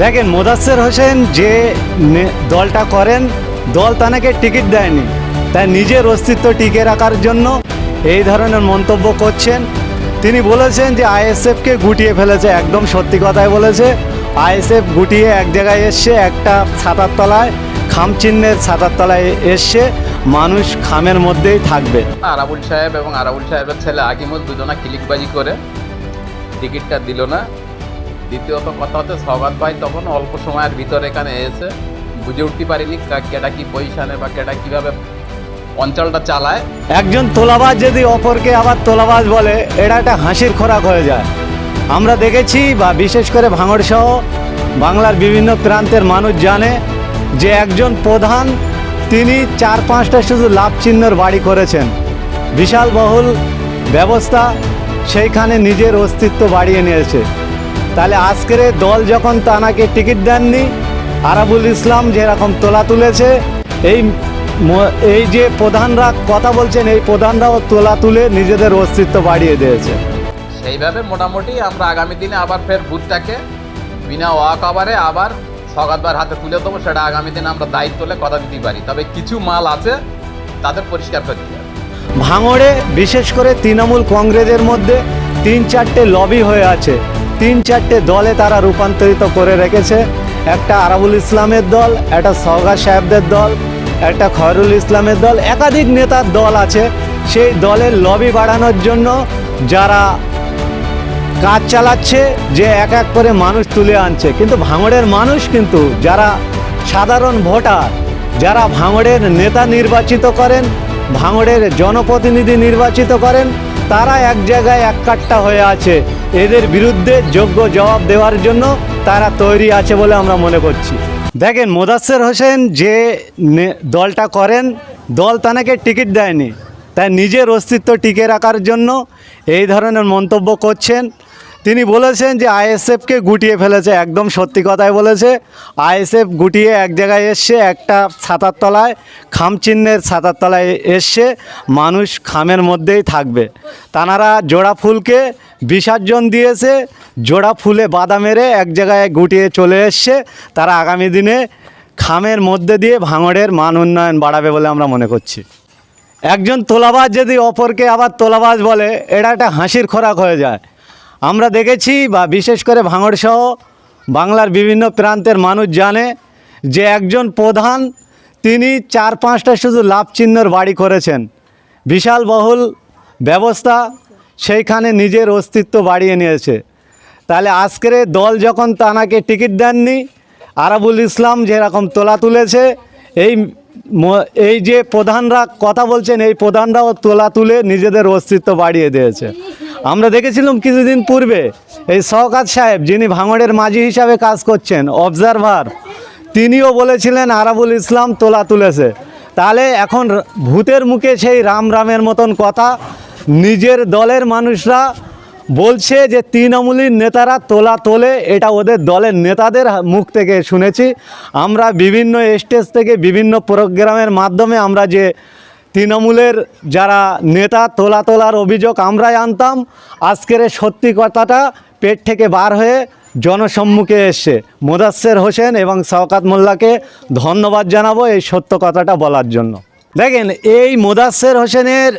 দেখেন মোদাসের হোসেন যে দলটা করেন, দল তানাকে টিকিট দেয়নি। তাই নিজের অস্তিত্ব টিকে রাখার জন্য এই ধরনের মন্তব্য করছেন। তিনি বলেছেন যে আইএসএফকে গুটিয়ে ফেলেছে, একদম সত্যি কথাই বলেছে। আইএসএফ গুটিয়ে এক জায়গায় এসছে, একটা ছাতার তলায় খামচিহ্নের ছাতার তলায় এসছে, মানুষ খামের মধ্যেই থাকবে। আরাবুল সাহেব এবং আরাবুল সাহেবের ছেলে আগিমুল দুজনা ক্লিকবাজি করে, টিকিটটা দিল না। দ্বিতীয়ত কথা হচ্ছে, সগাত ভাই তখন অল্প সময়ের ভিতরে এখানে এসে বুঝে উঠতে পারিনি কেটা কি পজিশনে বা কেটা কীভাবে অঞ্চলটা চালায়। একজন তোলাবাজ যদি অপরকে আবার তোলাবাজ বলে, এটা একটা হাসির খোরাক হয়ে যায়। আমরা দেখেছি বা বিশেষ করে ভাঙড় সহ বাংলার বিভিন্ন প্রান্তের মানুষ জানে যে একজন প্রধান, তিনি চার পাঁচটা শুধু লাভ চিহ্নর বাড়ি করেছেন। বিশাল বহুল ব্যবস্থা সেইখানে নিজের অস্তিত্ব বাড়িয়ে নিয়েছে। তাহলে আজকের দল যখন তানাকে টিকিট দেননি আরাবুল ইসলাম যেরকম তোলা তুলেছে এই এই যে প্রধানরা কথা বলছেন এই প্রধানরাও তোলা তুলে নিজেদের অস্তিত্ব বাড়িয়ে দিয়েছে। সেইভাবে মোটামুটি আমরা আগামী দিনে আবার ফের বুথটাকে বিনা ওয়াক আবারে আবার সগাতবার হাতে তুলে দেবো সেটা আগামী দিনে আমরা দায়িত্ব হলে কথা দিতে পারি। তবে কিছু মাল আছে তাদের পরিষ্কার করে দিতে ভাঙড়ে বিশেষ করে তৃণমূল কংগ্রেসের মধ্যে তিন চারটে লবি হয়ে আছে। তিন চারটে দলে তারা রূপান্তরিত করে রেখেছে। একটা আরাবুল ইসলামের দল, একটা সওগা সাহেবদের দল, একটা খয়রুল ইসলামের দল। একাধিক নেতার দল আছে। সেই দলের লবি বাড়ানোর জন্য যারা কাজ চালাচ্ছে, যে এক এক করে মানুষ তুলে আনছে। কিন্তু ভাঙড়ের মানুষ কিন্তু, যারা সাধারণ ভোটার, যারা ভাঙড়ের নেতা নির্বাচিত করেন, ভাঙড়ের জনপ্রতিনিধি নির্বাচিত করেন তারা এক জায়গায় এক কাট্টা হয়ে আছে। এদের বিরুদ্ধে যোগ্য জবাব দেওয়ার জন্য তারা তৈরি আছে বলে আমরা মনে করছি। দেখেন, মোদাসের হোসেন যে দলটা করেন, দল তানাকে টিকিট দেয়নি। তাই নিজের অস্তিত্ব টিকে রাখার জন্য এই ধরনের মন্তব্য করছেন। তিনি বলেছেন যে আইএসএফকে গুটিয়ে ফেলেছে, একদম সত্যি কথাই বলেছে। আইএসএফ গুটিয়ে এক জায়গায় এসছে, একটা ছাতার তলায় খামচিহ্নের ছাতার তলায় এসছে, মানুষ খামের মধ্যেই থাকবে। তানারা জোড়া ফুলকে বিসর্জন দিয়েছে, জোড়া ফুলে বাধা মেরে এক জায়গায় গুটিয়ে চলে এসছে। তারা আগামী দিনে খামের মধ্যে দিয়ে ভাঙড়ের মান উন্নয়ন বাড়াবে বলে আমরা মনে করছি। একজন তোলাবাজ যদি অপরকে আবার তোলাবাজ বলে, এটা একটা হাসির খোরাক হয়ে যায়। আমরা দেখেছি বা বিশেষ করে ভাঙড় সহ বাংলার বিভিন্ন প্রান্তের মানুষ জানে যে একজন প্রধান তিনি চার পাঁচটা শুধু লাভ চিহ্নর বাড়ি করেছেন। বিশাল বহুল ব্যবস্থা সেইখানে নিজের অস্তিত্ব বাড়িয়ে নিয়েছে। তাহলে আজকের দল যখন তানাকে টিকিট দেননি, আরাবুল ইসলাম যেরকম তোলা তুলেছে, এই এই যে প্রধানরা কথা বলছেন, এই প্রধানরাও তোলা তুলে নিজেদের অস্তিত্ব বাড়িয়ে দিয়েছে। আমরা দেখেছিলাম কিছুদিন পূর্বে এই শওকাত সাহেব, যিনি ভাঙড়ের মাঝি হিসাবে কাজ করছেন অবজারভার তিনিও বলেছিলেন, আরাবুল ইসলাম তোলা তুলেছে। তাহলে এখন ভূতের মুখে সেই রাম রামের মতন কথা, নিজের দলের মানুষরা বলছে যে তৃণমূলীর নেতারা তোলা তোলে, এটা ওদের দলের নেতাদের মুখ থেকে শুনেছি। আমরা বিভিন্ন স্টেজ থেকে বিভিন্ন প্রোগ্রামের মাধ্যমে আমরা যে তৃণমূলের যারা নেতা তোলা তোলার অভিযোগ আমরাই আনতাম, আজকের সত্যি কথাটা পেট থেকে বার হয়ে জনসম্মুখে এসছে মোদাস্সের হোসেন এবং শওকাত মোল্লাকে ধন্যবাদ জানাব এই সত্য কথাটা বলার জন্য। দেখেন, এই মোদাস্সের হোসেনের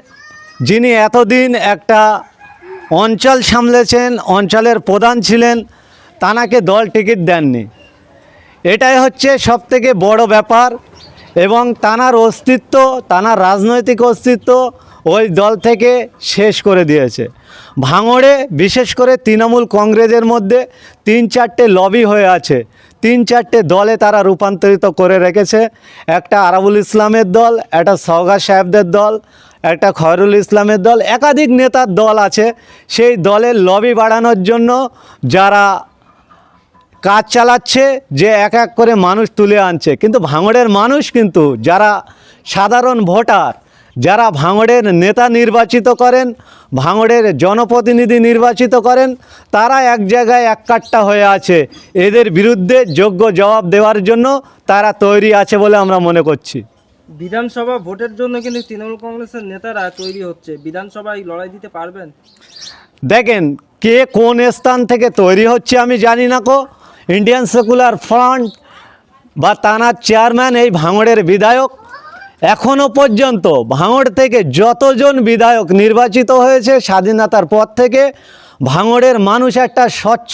যিনি এতদিন একটা অঞ্চল সামলেছেন, অঞ্চলের প্রধান ছিলেন, তানাকে দল টিকিট দেননি। এটাই হচ্ছে সবথেকে বড় ব্যাপার। এবং তানার অস্তিত্ব, তানার রাজনৈতিক অস্তিত্ব ওই দল থেকে শেষ করে দিয়েছে। ভাঙড়ে বিশেষ করে তৃণমূল কংগ্রেসের মধ্যে তিন চারটে লবি হয়ে আছে। তিন চারটে দলে তারা রূপান্তরিত করে রেখেছে। একটা আরাবুল ইসলামের দল, একটা সওগা সাহেবদের দল, একটা খয়রুল ইসলামের দল। একাধিক নেতার দল আছে। সেই দলের লবি বাড়ানোর জন্য যারা কাজ চালাচ্ছে যে এক এক করে মানুষ তুলে আনছে। কিন্তু ভাঙড়ের মানুষ কিন্তু যারা সাধারণ ভোটার যারা ভাঙড়ের নেতা নির্বাচিত করেন ভাঙড়ের জনপ্রতিনিধি নির্বাচিত করেন তারা এক জায়গায় এক কাট্টা হয়ে আছে। এদের বিরুদ্ধে যোগ্য জবাব দেওয়ার জন্য তারা তৈরি আছে বলে আমরা মনে করছি। বিধানসভা ভোটের জন্য কিন্তু তৃণমূল কংগ্রেসের নেতারা তৈরি হচ্ছে। বিধানসভায় লড়াই দিতে পারবেন? দেখেন কে কোন স্থান থেকে তৈরি হচ্ছে আমি জানি না কো ইন্ডিয়ান সেকুলার ফ্রন্ট বা তানার চেয়ারম্যান এই ভাঙড়ের বিধায়ক এখনও পর্যন্ত ভাঙড় থেকে যতজন বিধায়ক নির্বাচিত হয়েছে স্বাধীনতার পর থেকে, ভাঙড়ের মানুষ একটা স্বচ্ছ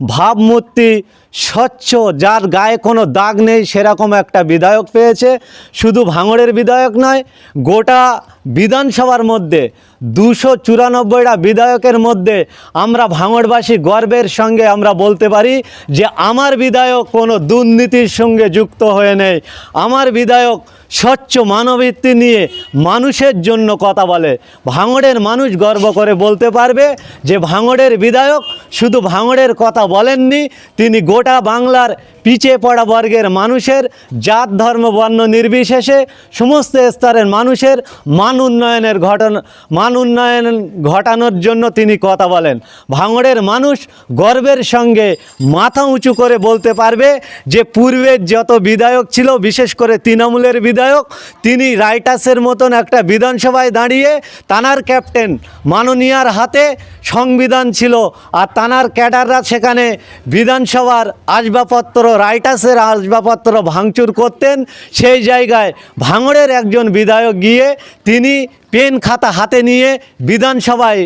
ভাবমূর্তি স্বচ্ছ, যার গায়ে কোনো দাগ নেই, সেরকম একটা বিধায়ক পেয়েছে। শুধু ভাঙড়ের বিধায়ক নয়, গোটা বিধানসভার মধ্যে, দুশো চুরানব্বইটা বিধায়কের মধ্যে আমরা ভাঙড়বাসী গর্বের সঙ্গে আমরা বলতে পারি যে, আমার বিধায়ক কোনো দুর্নীতির সঙ্গে যুক্ত হয়ে নেই। আমার বিধায়ক স্বচ্ছ মানবৃত্তি নিয়ে মানুষের জন্য কথা বলে। ভাঙড়ের মানুষ গর্ব করে বলতে পারবে যে, ভাঙড়ের বিধায়ক শুধু ভাঙড়ের কথা বলেননি তিনি গোটা বাংলার পিছিয়ে পড়া বর্গের মানুষের জাত, ধর্ম, বর্ণ নির্বিশেষে সমস্ত স্তরের মানুষের মান উন্নয়নের ঘটনা, মান উন্নয়ন ঘটানোর জন্য তিনি কথা বলেন। ভাঙড়ের মানুষ গর্বের সঙ্গে মাথা উঁচু করে বলতে পারবে যে পূর্বের যত বিধায়ক ছিল, বিশেষ করে তৃণমূলের বিধায়ক, তিনি রাইটাসের মতন একটা বিধানসভায় দাঁড়িয়ে তানার ক্যাপ্টেন মাননীয়ার হাতে সংবিধান ছিল আর তানার ক্যাডাররা সেখানে বিধানসভার আসবাবপত্র রাইটাসের আসবাবপত্র ভাঙচুর করতেন। সেই জায়গায় ভাঙড়ের একজন বিধায়ক গিয়ে তিনি পেন খাতা হাতে নিয়ে বিধানসভায়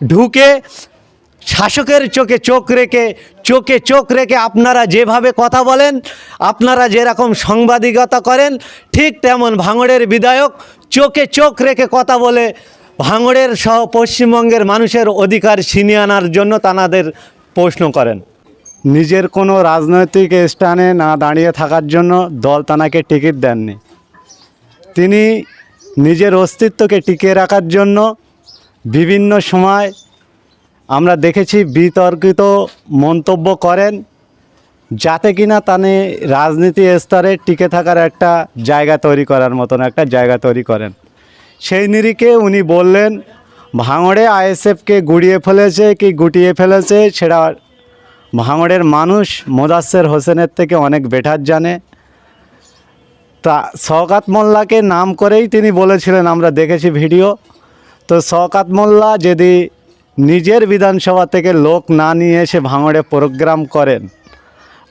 ঢুকে শাসকের চোখে চোখ রেখে, চোখে চোখ রেখে আপনারা যেভাবে কথা বলেন, আপনারা যেরকম সাংবাদিকতা করেন, ঠিক তেমন ভাঙড়ের বিধায়ক চোখে চোখ রেখে কথা বলে ভাঙড়ের সহ পশ্চিমবঙ্গের মানুষের অধিকার ছিনিয়ে আনার জন্য তানাদের প্রশ্ন করেন। নিজের কোনো রাজনৈতিক স্থানে না দাঁড়িয়ে থাকার জন্য দল তানাকে টিকিট দেননি। তিনি নিজের অস্তিত্বকে টিকিয়ে রাখার জন্য বিভিন্ন সময় আমরা দেখেছি বিতর্কিত মন্তব্য করেন, যাতে কিনা তানে রাজনীতি স্তরে টিকে থাকার একটা জায়গা তৈরি করার মতন একটা জায়গা তৈরি করেন। সেই নিরিখে উনি বললেন, ভাঙড়ে আইএসএফকে গুড়িয়ে ফেলেছে কি গুটিয়ে ফেলেছে সেটা ভাঙড়ের মানুষ মোদাস্সের হোসেনের থেকে অনেক বেটার জানে। তা শওকাত মোল্লাকে নাম করেই তিনি বলেছিলেন, আমরা দেখেছি ভিডিও। তো শওকাত মোল্লা যদি নিজের বিধানসভা থেকে লোক না নিয়ে এসে ভাঙড়ে প্রোগ্রাম করেন,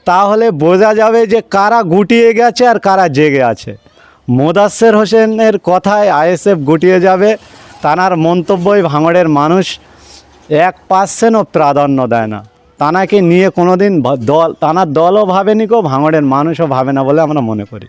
তাহলে বোঝা যাবে যে কারা গুটিয়ে গেছে আর কারা জেগে আছে। মোদাস্সের হোসেনের কথায় আইএসএফ গুটিয়ে যাবে তানার মন্তব্যই ভাঙড়ের মানুষ এক পার্সেন্টও প্রাধান্য দেয় না। তানাকে নিয়ে কোনোদিন দল তানার দলও ভাবেনি কেউ ভাঙড়ের মানুষও ভাবে না বলে আমরা মনে করি।